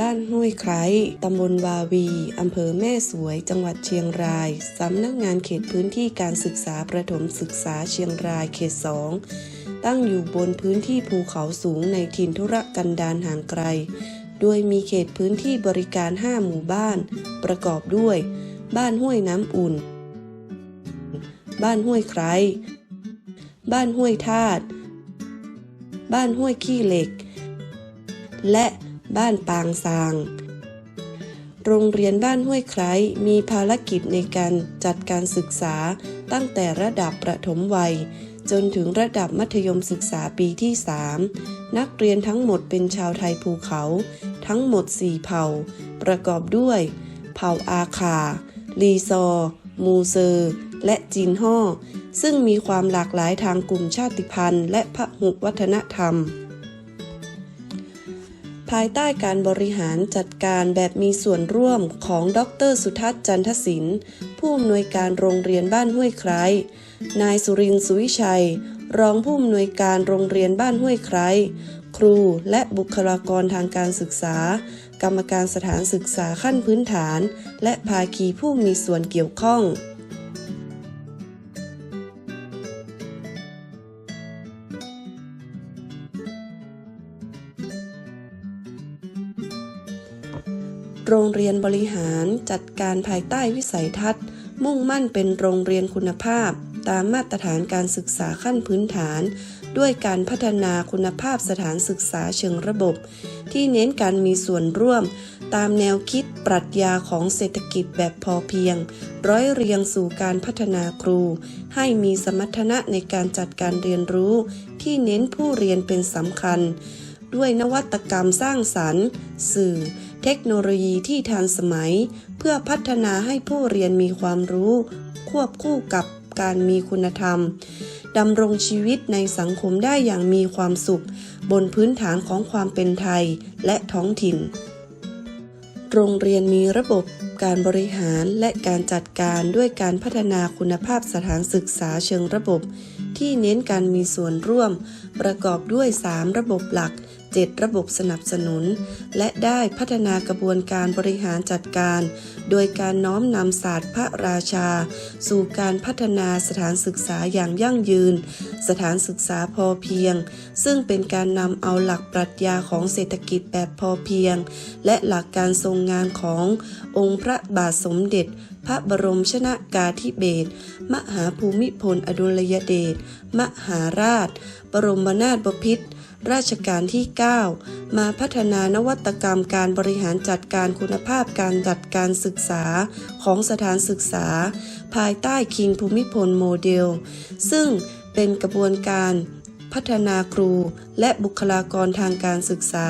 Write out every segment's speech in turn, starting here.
บ้านห้วยไคร้ตำบลวาวี อำเภอแม่สวย จังหวัดเชียงราย สำนักงานเขตพื้นที่การศึกษาประถมศึกษาเชียงรายเขตสองตั้งอยู่บนพื้นที่ภูเขาสูงในถิ่นธุรกันดารห่างไกล โดยมีเขตพื้นที่บริการ 5 หมู่บ้าน ประกอบด้วย บ้านห้วยน้ำอุ่น บ้านห้วยไคร้บ้านห้วยทาดบ้านห้วยขี้เหล็ก และ บ้านปางซาง โรงเรียนบ้านห้วยไคร้มีภารกิจในการจัดการศึกษาตั้งแต่ระดับประถมวัย จนถึงระดับมัธยมศึกษาปีที่ 3 นักเรียนทั้งหมดเป็นชาวไทยภูเขา ทั้งหมด 4 เผ่า ประกอบด้วย เผ่าอาคา ลีซอ มูเซอร์ และจีนฮ่อซึ่งมีความหลากหลายทางกลุ่มชาติพันธุ์ และพหุวัฒนธรรม ภายใต้การบริหารจัดการแบบมีส่วนร่วมของดรสุทัศน์จันทศิลป์ผู้อำนวยการโรงเรียนบ้านห้วยไคร้นายสุรินทร์สุวิชัย รองผู้อำนวยการโรงเรียนบ้านห้วยไคร้ครูและบุคลากรทางการศึกษา กรรมการสถานศึกษาขั้นพื้นฐาน และภาคีผู้มีส่วนเกี่ยวข้อง โรงเรียนบริหารจัดการภายใต้วิสัยทัศน์ มุ่งมั่นเป็นโรงเรียนคุณภาพ ตามมาตรฐานการศึกษาขั้นพื้นฐาน ด้วยการพัฒนาคุณภาพสถานศึกษาเชิงระบบ ที่เน้นการมีส่วนร่วม ตามแนวคิดปรัชญาของเศรษฐกิจแบบพอเพียง ร้อยเรียงสู่การพัฒนาครู ให้มีสมรรถนะในการจัดการเรียนรู้ ที่เน้นผู้เรียนเป็นสำคัญ ด้วยนวัตกรรมสร้างสรรค์ สื่อ เทคโนโลยีที่ทันสมัย เพื่อพัฒนาให้ผู้เรียนมีความรู้ ควบคู่กับการมีคุณธรรมดำรงชีวิตในสังคมได้อย่างมีความสุข บนพื้นฐานของความเป็นไทยและท้องถิ่น โรงเรียนมีระบบการบริหารและการจัดการด้วยการพัฒนาคุณภาพสถานศึกษาเชิงระบบ ที่เน้นการมีส่วนร่วม ประกอบด้วย 3 ระบบหลัก 7 ระบบสนับสนุน และได้พัฒนากระบวนการบริหารจัดการ โดยการน้อมนำศาสตร์พระราชา สู่การพัฒนาสถานศึกษาอย่างยั่งยืน สถานศึกษาพอเพียง ซึ่งเป็นการนำเอาหลักปรัชญาของเศรษฐกิจแบบพอเพียง และหลักการทรงงานขององค์พระบาทสมเด็จพระบรมชนากาธิเบศร มหาภูมิพลอดุลยเดช มหาราช บรมนาถบพิตร ราชการที่ 9 มาพัฒนานวัตกรรมการบริหารจัดการคุณภาพการจัดการศึกษาของสถานศึกษา ภายใต้คิงภูมิพลโมเดล ซึ่งเป็นกระบวนการ พัฒนาครูและบุคลากรทางการศึกษา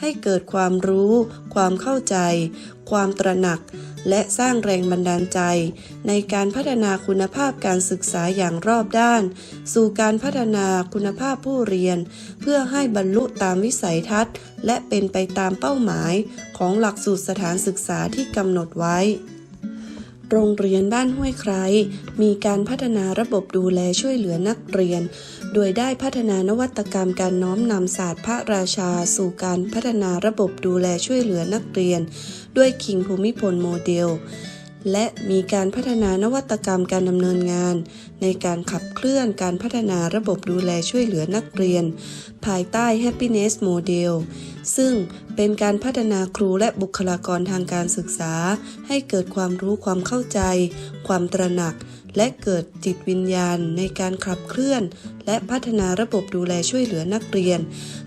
ให้เกิดความรู้ ความเข้าใจ ความตระหนัก และสร้างแรงบันดาลใจ ในการพัฒนาคุณภาพการศึกษาอย่างรอบด้าน สู่การพัฒนาคุณภาพผู้เรียน เพื่อให้บรรลุตามวิสัยทัศน์ และเป็นไปตามเป้าหมายของหลักสูตรสถานศึกษาที่กำหนดไว้ โรงเรียนบ้านห้วยไคร้มีการพัฒนาระบบดูแลช่วยเหลือนักเรียน โดยได้พัฒนานวัตกรรมการน้อมนำศาสตร์พระราชา สู่การพัฒนาระบบดูแลช่วยเหลือนักเรียน ด้วยคิงภูมิพลโมเดล และมีการพัฒนานวัตกรรมการดำเนินงาน ในการขับเคลื่อนการพัฒนาระบบดูแลช่วยเหลือนักเรียน ภายใต้ Happiness Model ซึ่งเป็นการพัฒนาครูและบุคลากรทางการศึกษา ให้เกิดความรู้ความเข้าใจ ความตระหนัก และเกิดจิตวิญญาณในการขับเคลื่อน และพัฒนาระบบดูแลช่วยเหลือนักเรียน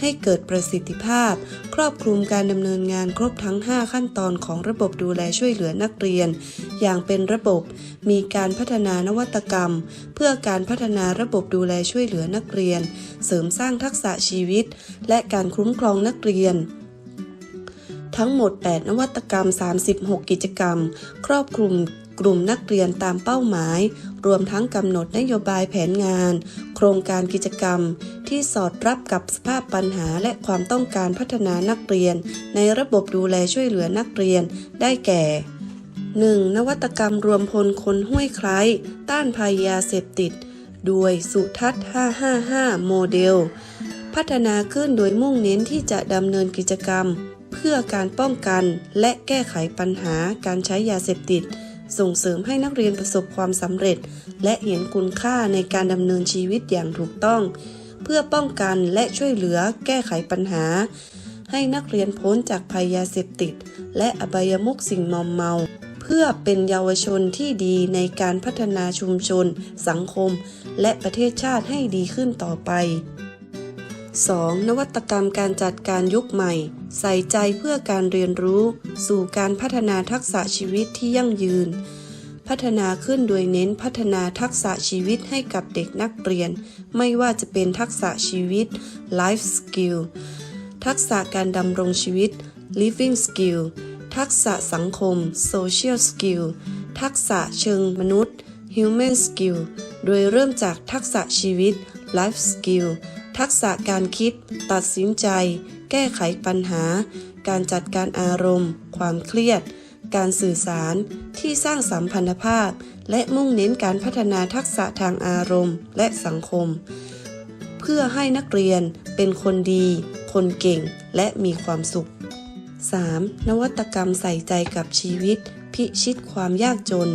ให้เกิดประสิทธิภาพ ครอบคลุมการดำเนินงานครบทั้ง 5 ขั้นตอนของระบบดูแลช่วยเหลือนักเรียน อย่างเป็นระบบ มีการพัฒนานวัตกรรม เพื่อการพัฒนาระบบดูแลช่วยเหลือนักเรียน เสริมสร้างทักษะชีวิต และการคุ้มครองนักเรียนทั้งหมด 8 นวัตกรรม 36 กิจกรรม ครอบคลุม กลุ่มนักเรียนตามเป้าหมาย รวมทั้งกำหนดนโยบายแผนงาน โครงการกิจกรรม ที่สอดรับกับสภาพปัญหาและความต้องการพัฒนานักเรียน ในระบบดูแลช่วยเหลือนักเรียนได้แก่ 1. นวัตกรรมรวมพลคนห้วยไคร้ต้านภัยยาเสพติดด้วยสุทัศน์ 555 โมเดล พัฒนาขึ้นโดยมุ่งเน้นที่จะดำเนินกิจกรรม เพื่อการป้องกันและแก้ไขปัญหาการใช้ยาเสพติด ส่งเสริมให้นักเรียนประสบความสำเร็จ และเห็นคุณค่าในการดำเนินชีวิตอย่างถูกต้อง เพื่อป้องกันและช่วยเหลือแก้ไขปัญหา ให้นักเรียนพ้นจากภัยยาเสพติด และอบายมุขสิ่งมอมเมา เพื่อเป็นเยาวชนที่ดีในการพัฒนาชุมชน สังคม และประเทศชาติให้ดีขึ้นต่อไป 2. นวัตกรรมการจัดการยุคใหม่ ใส่ใจเพื่อการเรียนรู้ สู่การพัฒนาทักษะชีวิตที่ยั่งยืน พัฒนาขึ้นโดยเน้นพัฒนาทักษะชีวิตให้กับเด็กนักเรียน ไม่ว่าจะเป็นทักษะชีวิต life skill ทักษะการดำรงชีวิต living skill ทักษะสังคม social skill ทักษะเชิงมนุษย์ human skill โดยเริ่มจากทักษะชีวิต life skill ทักษะการคิด ตัดสินใจ ก้ไขปัญหา การจัดการอารมณ์ ความเครียด การสื่อสารที่สร้างสัมพันธภาพ และมุ่งเน้นการพัฒนาทักษะทางอารมณ์ และสังคม เพื่อให้นักเรียนเป็นคนดี คนเก่ง และมีความสุข 3. นวัตกรรมใส่ใจกับชีวิต พิชิตความยากจน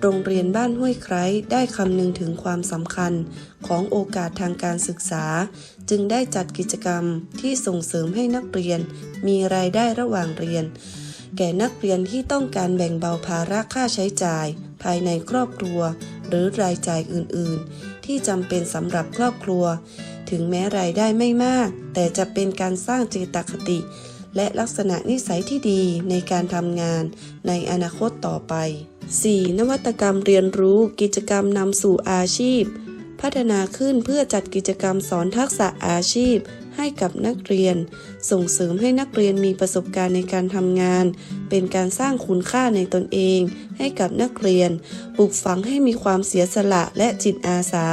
โรงเรียนบ้านห้วยไคร้ได้คำนึงถึงความสำคัญของโอกาสทางการศึกษา จึงได้จัดกิจกรรมที่ส่งเสริมให้นักเรียน มีรายได้ระหว่างเรียน แก่นักเรียนที่ต้องการแบ่งเบาภาระค่าใช้จ่าย ภายในครอบครัว หรือรายจ่ายอื่น ๆ ที่จำเป็นสำหรับครอบครัว ถึงแม้รายได้ไม่มาก แต่จะเป็นการสร้างเจตคติ และลักษณะนิสัยที่ดีในการทำงานในอนาคตต่อไป 4. นวัตกรรมเรียนรู้กิจกรรมนำสู่อาชีพ พัฒนาขึ้นเพื่อจัดกิจกรรมสอนทักษะอาชีพ ให้กับนักเรียน ส่งเสริมให้นักเรียนมีประสบการณ์ในการทำงาน เป็นการสร้างคุณค่าในตนเอง ให้กับนักเรียน ปลูกฝังให้มีความเสียสละและจิตอาสา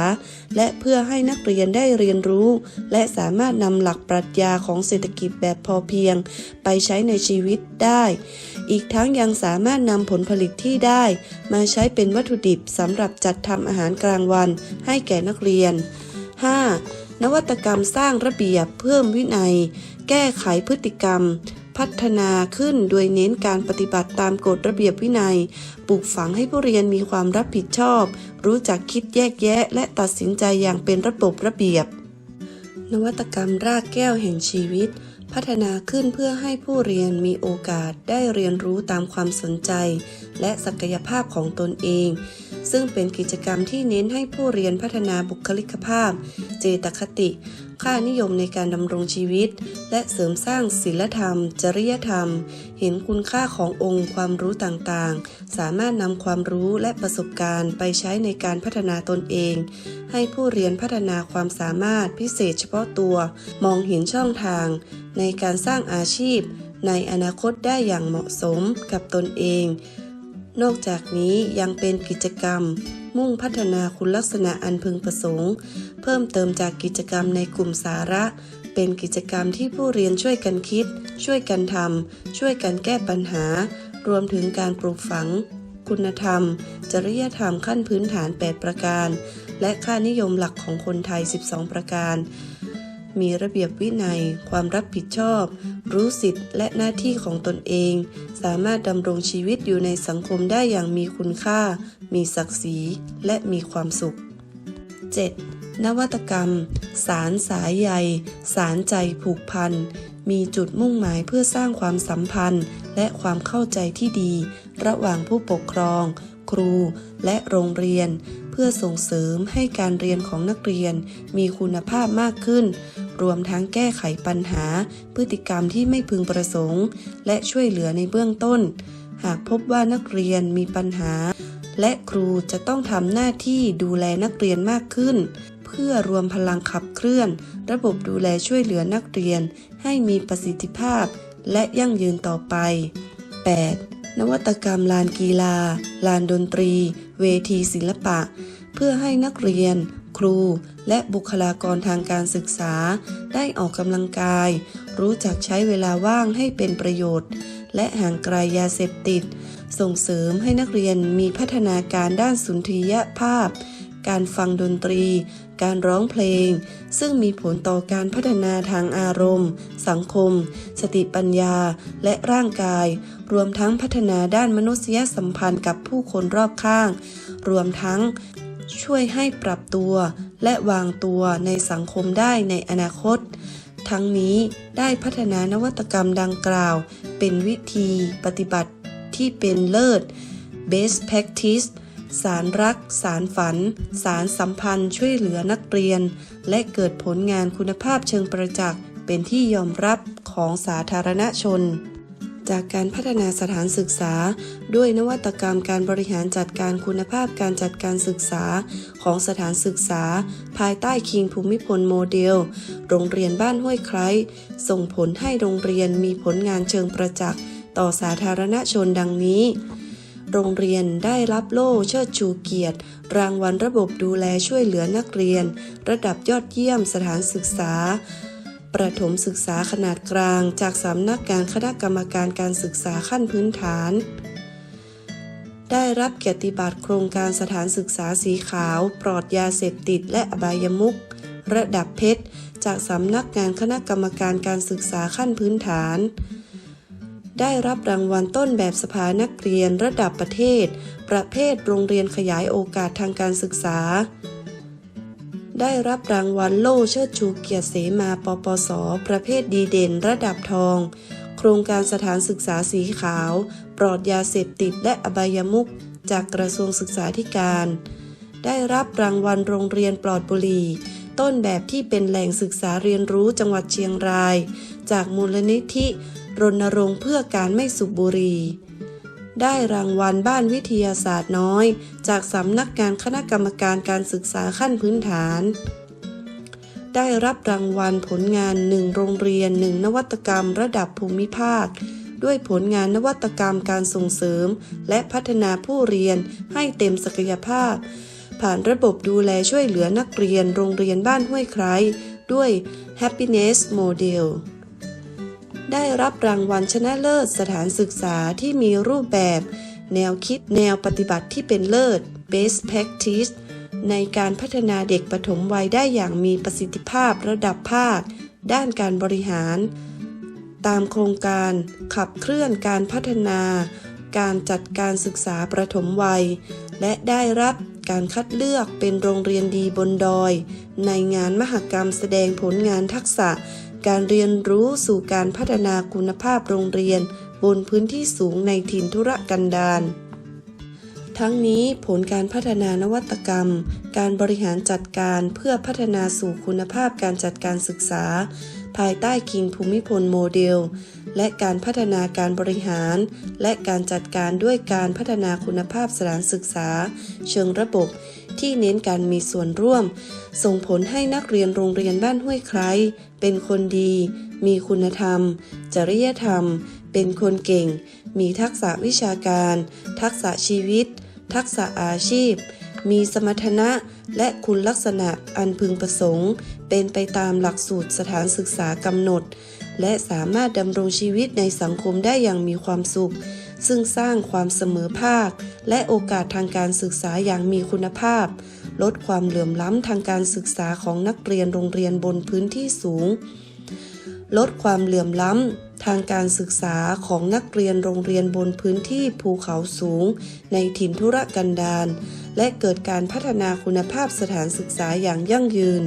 และเพื่อให้นักเรียนได้เรียนรู้ และสามารถนำหลักปรัชญาของเศรษฐกิจแบบพอเพียง ไปใช้ในชีวิตได้ อีกทั้งยังสามารถนำผลผลิตที่ได้ มาใช้เป็นวัตถุดิบสำหรับจัดทำอาหารกลางวัน ให้แก่นักเรียน 5. นวัตกรรมสร้างระเบียบเพิ่มวินัย แก้ไขพฤติกรรม พัฒนาขึ้นโดยเน้นการปฏิบัติตามกฎระเบียบวินัย ปลูกฝังให้ผู้เรียนมีความรับผิดชอบ รู้จักคิดแยกแยะ และตัดสินใจอย่างเป็นระบบระเบียบ นวัตกรรมรากแก้วแห่งชีวิตพัฒนาขึ้นเพื่อให้ผู้เรียนมีโอกาสได้เรียนรู้ตามความสนใจ และศักยภาพของตนเอง ซึ่งเป็นกิจกรรมที่เน้นให้ผู้เรียนพัฒนาบุคลิกภาพ เจตคติ ค่านิยมในการดำรงชีวิต และเสริมสร้างศีลธรรม จริยธรรม เห็นคุณค่าขององค์ความรู้ต่างๆ สามารถนำความรู้และประสบการณ์ไปใช้ในการพัฒนาตนเอง ให้ผู้เรียนพัฒนาความสามารถพิเศษเฉพาะตัว มองเห็นช่องทาง ในการสร้างอาชีพ ในอนาคตได้อย่างเหมาะสมกับตนเอง นอกจากนี้ยังเป็นกิจกรรม มุ่งพัฒนาคุณลักษณะอันพึงประสงค์ เพิ่มเติมจากกิจกรรมในกลุ่มสาระ เป็นกิจกรรมที่ผู้เรียนช่วยกันคิด ช่วยกันทำช่วยกันแก้ปัญหา รวมถึงการปลูกฝัง คุณธรรม จริยธรรมขั้นพื้นฐาน 8 ประการ และค่านิยมหลักของคนไทย 12 ประการ มีระเบียบวินัย ความรับผิดชอบ รู้สิทธิ์และหน้าที่ของตนเอง สามารถดำรงชีวิตอยู่ในสังคมได้อย่างมีคุณค่า มีศักดิ์ศรี และมีความสุข 7. นวัตกรรม สารสายใย สารใจผูกพัน มีจุดมุ่งหมายเพื่อสร้างความสัมพันธ์ และความเข้าใจที่ดี ระหว่างผู้ปกครอง ครู และโรงเรียนเพื่อส่งเสริมให้การเรียนของนักเรียนมีคุณภาพมากขึ้น รวมทั้งแก้ไขปัญหา พฤติกรรมที่ไม่พึงประสงค์ และช่วยเหลือในเบื้องต้น หากพบว่านักเรียนมีปัญหา และครูจะต้องทำหน้าที่ดูแลนักเรียนมากขึ้น เพื่อรวมพลังขับเคลื่อน ระบบดูแลช่วยเหลือนักเรียน ให้มีประสิทธิภาพ และยั่งยืนต่อไป 8. นวัตกรรมลานกีฬา ลานดนตรี เวทีศิลปะ เพื่อให้นักเรียน รู และบุคลากรทางการศึกษา ได้ออกกำลังกาย รู้จักใช้เวลาว่างให้เป็นประโยชน์ และห่างไกลยาเสพติด ส่งเสริมให้นักเรียนมีพัฒนาการด้านสุนทรียภาพ การฟังดนตรี การร้องเพลง ซึ่งมีผลต่อการพัฒนาทางอารมณ์ สังคม สติปัญญา และร่างกาย รวมทั้งพัฒนาด้านมนุษยสัมพันธ์กับผู้คนรอบข้าง รวมทั้ง ช่วยให้ปรับตัวและวางตัวในสังคมได้ในอนาคต ทั้งนี้ได้พัฒนานวัตกรรมดังกล่าว เป็นวิธีปฏิบัติที่เป็นเลิศ best practice สารรัก สารฝัน สารสัมพันธ์ช่วยเหลือนักเรียน และเกิดผลงานคุณภาพเชิงประจักษ์เป็นที่ยอมรับของสาธารณชน จากการพัฒนาสถานศึกษา ด้วยนวัตกรรมการบริหารจัดการคุณภาพการจัดการศึกษาของสถานศึกษา ภายใต้คิงภูมิพลโมเดล โรงเรียนบ้านห้วยไคร้ส่งผลให้โรงเรียนมีผลงานเชิงประจักษ์ต่อสาธารณชนดังนี้ โรงเรียนได้รับโล่เชิดชูเกียรติ รางวัลระบบดูแลช่วยเหลือนักเรียน ระดับยอดเยี่ยมสถานศึกษา ประถมศึกษาขนาดกลาง จากสำนักงานคณะกรรมการการศึกษาขั้นพื้นฐาน ได้รับเกียรติบัตรโครงการสถานศึกษาสีขาว ปลอดยาเสพติดและอบายมุขระดับเพชร จากสำนักงานคณะกรรมการการศึกษาขั้นพื้นฐาน ได้รับรางวัลต้นแบบสภานักเรียนระดับประเทศ ประเภทโรงเรียนขยายโอกาสทางการศึกษา ได้รับรางวัลโล่เชิดชูเกียรติเสมาปปส ประเภทดีเด่นระดับทอง โครงการสถานศึกษาสีขาว ปลอดยาเสพติดและอบายมุขจากกระทรวงศึกษาธิการ ได้รับรางวัลโรงเรียนปลอดบุหรี่ต้นแบบที่เป็นแหล่งศึกษาเรียนรู้จังหวัดเชียงราย จากมูลนิธิรณรงค์เพื่อการไม่สูบบุหรี่ ได้รางวัลบ้านวิทยาศาสตร์น้อย จากสำนักงานคณะกรรมการการศึกษาขั้นพื้นฐาน ได้รับรางวัลผลงานหนึ่งโรงเรียนหนึ่งนวัตกรรมระดับภูมิภาค ด้วยผลงานนวัตกรรมการส่งเสริม และพัฒนาผู้เรียนให้เต็มศักยภาพ ผ่านระบบดูแลช่วยเหลือนักเรียนโรงเรียนบ้านห้วยไคร้ด้วย Happiness Model ได้รับรางวัลชนะเลิศสถานศึกษาที่มีรูปแบบ แนวคิดแนวปฏิบัติที่เป็นเลิศ Best Practice ในการพัฒนาเด็กปฐมวัยได้อย่างมีประสิทธิภาพระดับภาค ด้านการบริหาร ตามโครงการขับเคลื่อนการพัฒนา การจัดการศึกษาประถมวัย และได้รับการคัดเลือกเป็นโรงเรียนดีบนดอย ในงานมหกรรมแสดงผลงานทักษะ การเรียนรู้สู่การพัฒนาคุณภาพโรงเรียน บนพื้นที่สูงในถิ่นธุรกันดารทั้งนี้ผลการพัฒนานวัตกรรม การบริหารจัดการเพื่อพัฒนาสู่คุณภาพการจัดการศึกษา ภายใต้คิงภูมิพลโมเดล และการพัฒนาการบริหาร และการจัดการด้วยการพัฒนาคุณภาพสถานศึกษา เชิงระบบ ที่เน้นการมีส่วนร่วม ส่งผลให้นักเรียนโรงเรียนบ้านห้วยไคร้เป็นคนดี มีคุณธรรม จริยธรรม เป็นคนเก่ง มีทักษะวิชาการ ทักษะชีวิต ทักษะอาชีพ มีสมรรถนะและคุณลักษณะอันพึงประสงค์ เป็นไปตามหลักสูตรสถานศึกษากำหนด และสามารถดำรงชีวิตในสังคมได้อย่างมีความสุข ซึ่งสร้างความเสมอภาค และโอกาสทางการศึกษาอย่างมีคุณภาพ ลดความเหลื่อมล้ำทางการศึกษาของนักเรียนโรงเรียนบนพื้นที่สูง ลดความเหลื่อมล้ำทางการศึกษาของนักเรียนโรงเรียนบนพื้นที่ภูเขาสูง ในถิ่นธุรกันดารและเกิดการพัฒนาคุณภาพสถานศึกษาอย่างยั่งยืน